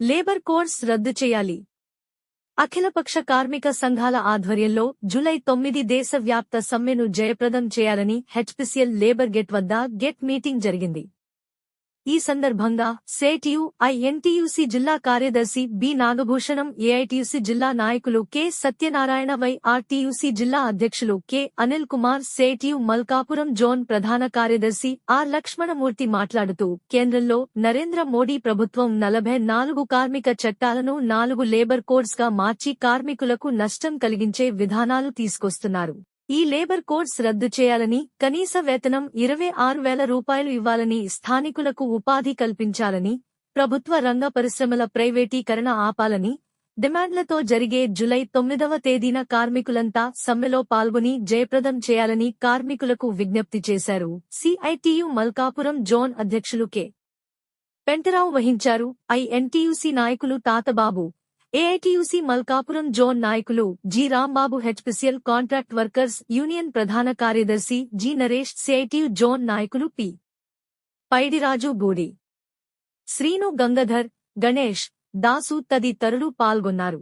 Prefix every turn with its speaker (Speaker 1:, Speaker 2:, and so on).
Speaker 1: Labour codes రద్దు చేయాలి. అఖిలపక్ష కార్మిక సంఘాల ఆధ్వర్యంలో జులై తొమ్మిది దేశవ్యాప్త సమ్మెను జయప్రదం చేయాలని హెచ్పిసిఎల్ లేబర్ గెట్ వద్ద గెట్ మీటింగ్ జరిగింది. ఈ సందర్భంగా సేటియు ఐఎన్టీయూసీ జిల్లా కార్యదర్శి బి నాగభూషణం ఏఐటీయూసీ జిల్లా నాయకులు కె సత్యనారాయణ వైఆర్టీయూసీ జిల్లా అధ్యక్షులు K Anil Kumar CITU Malkapuram zone ప్రధాన కార్యదర్శి ఆర్ లక్ష్మణమూర్తి మాట్లాడుతూ కేంద్రంలో నరేంద్ర మోడీ ప్రభుత్వం నలభై నాలుగు కార్మిక చట్టాలను నాలుగు లేబర్ కోడ్స్గా మార్చి కార్మికులకు నష్టం కలిగించే విధానాలు తీసుకొస్తున్నారు. ఈ లేబర్ కోడ్స్ రద్దు చేయాలని కనీస వేతనం ఇరవై ఆరు వేల రూపాయలు ఇవ్వాలని స్థానికులకు ఉపాధి కల్పించాలని ప్రభుత్వ రంగ పరిశ్రమల ప్రైవేటీకరణ ఆపాలని డిమాండ్లతో జరిగే జులై తొమ్మిదవ తేదీన కార్మికులంతా సమ్మెలో పాల్గొని జయప్రదం చేయాలని కార్మికులకు విజ్ఞప్తి చేశారు. సిఐటియు మల్కాపురం జోన్ అధ్యక్షులు కె. పెంటరావు వహించారు. ఐఎన్టీయూసీ నాయకులు తాతబాబు ఏఐటియుసి మల్కాపురం జోన్ నాయకులు G Rambabu HPCL contract workers union ప్రధాన కార్యదర్శి జి నరేష్ సిఐటియు జోన్ నాయకులు పి పైడిరాజు గూడి శ్రీను గంగధర్ గణేష్ దాసు తదితరులు పాల్గొన్నారు